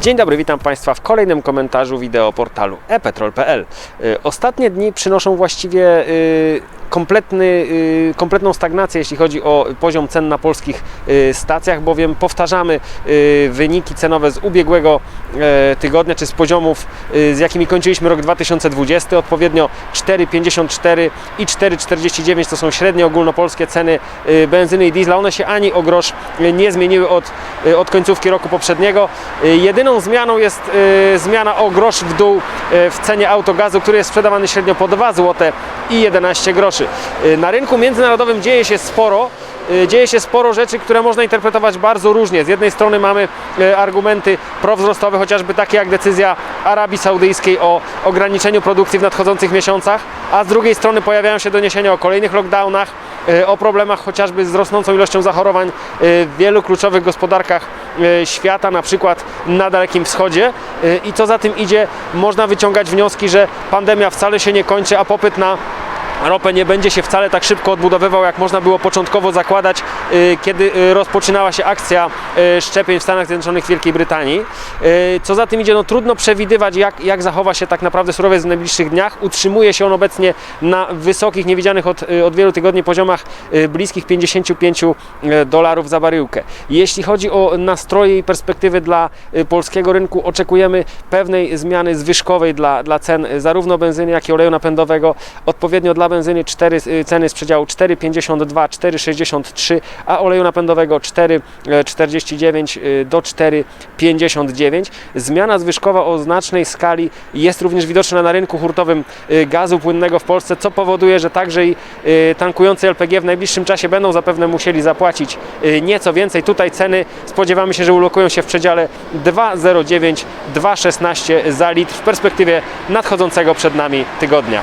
Dzień dobry, witam Państwa w kolejnym komentarzu wideo portalu epetrol.pl. Y, Ostatnie dni przynoszą właściwie y, kompletny, y, kompletną stagnację, jeśli chodzi o poziom cen na polskich y, stacjach, bowiem powtarzamy y, wyniki cenowe z ubiegłego e, tygodnia, czy z poziomów, z jakimi kończyliśmy rok 2020, odpowiednio 4,54 i 4,49 to są średnie ogólnopolskie ceny benzyny i diesla. One się ani o grosz nie zmieniły od, od końcówki roku poprzedniego. Jedyną zmianą jest zmiana o grosz w dół w cenie autogazu, który jest sprzedawany średnio po 2 zł i 11 groszy. Y, Na rynku międzynarodowym dzieje się sporo. Y, Dzieje się sporo rzeczy, które można interpretować bardzo różnie. Z jednej strony mamy e, argumenty prowzrostowe, chociażby takie jak decyzja Arabii Saudyjskiej o ograniczeniu produkcji w nadchodzących miesiącach, a z drugiej strony pojawiają się doniesienia o kolejnych lockdownach, o problemach chociażby z rosnącą ilością zachorowań w wielu kluczowych gospodarkach świata, na przykład na Dalekim Wschodzie. I co za tym idzie, można wyciągać wnioski, że pandemia wcale się nie kończy, a popyt na ropę nie będzie się wcale tak szybko odbudowywał, jak można było początkowo zakładać, y, kiedy y, rozpoczynała się akcja y, szczepień w Stanach Zjednoczonych, Wielkiej Brytanii. Co za tym idzie, no trudno przewidywać, jak, jak zachowa się tak naprawdę surowiec w najbliższych dniach. Utrzymuje się on obecnie na wysokich, niewidzianych od, od wielu tygodni poziomach bliskich 55 dolarów za baryłkę. Jeśli chodzi o nastroje i perspektywy dla polskiego rynku, oczekujemy pewnej zmiany zwyżkowej dla, dla cen zarówno benzyny, jak i oleju napędowego. Odpowiednio dla benzyny 4, y, ceny z przedziału 4,52, 4,63, a oleju napędowego 4,49 y, do 4,59. Zmiana zwyżkowa o znacznej skali jest również widoczna na rynku hurtowym y, gazu płynnego w Polsce, co powoduje, że także i tankujący LPG w najbliższym czasie będą zapewne musieli zapłacić nieco więcej. Tutaj ceny spodziewamy się, że ulokują się w przedziale 2,09-2,16 za litr w perspektywie nadchodzącego przed nami tygodnia.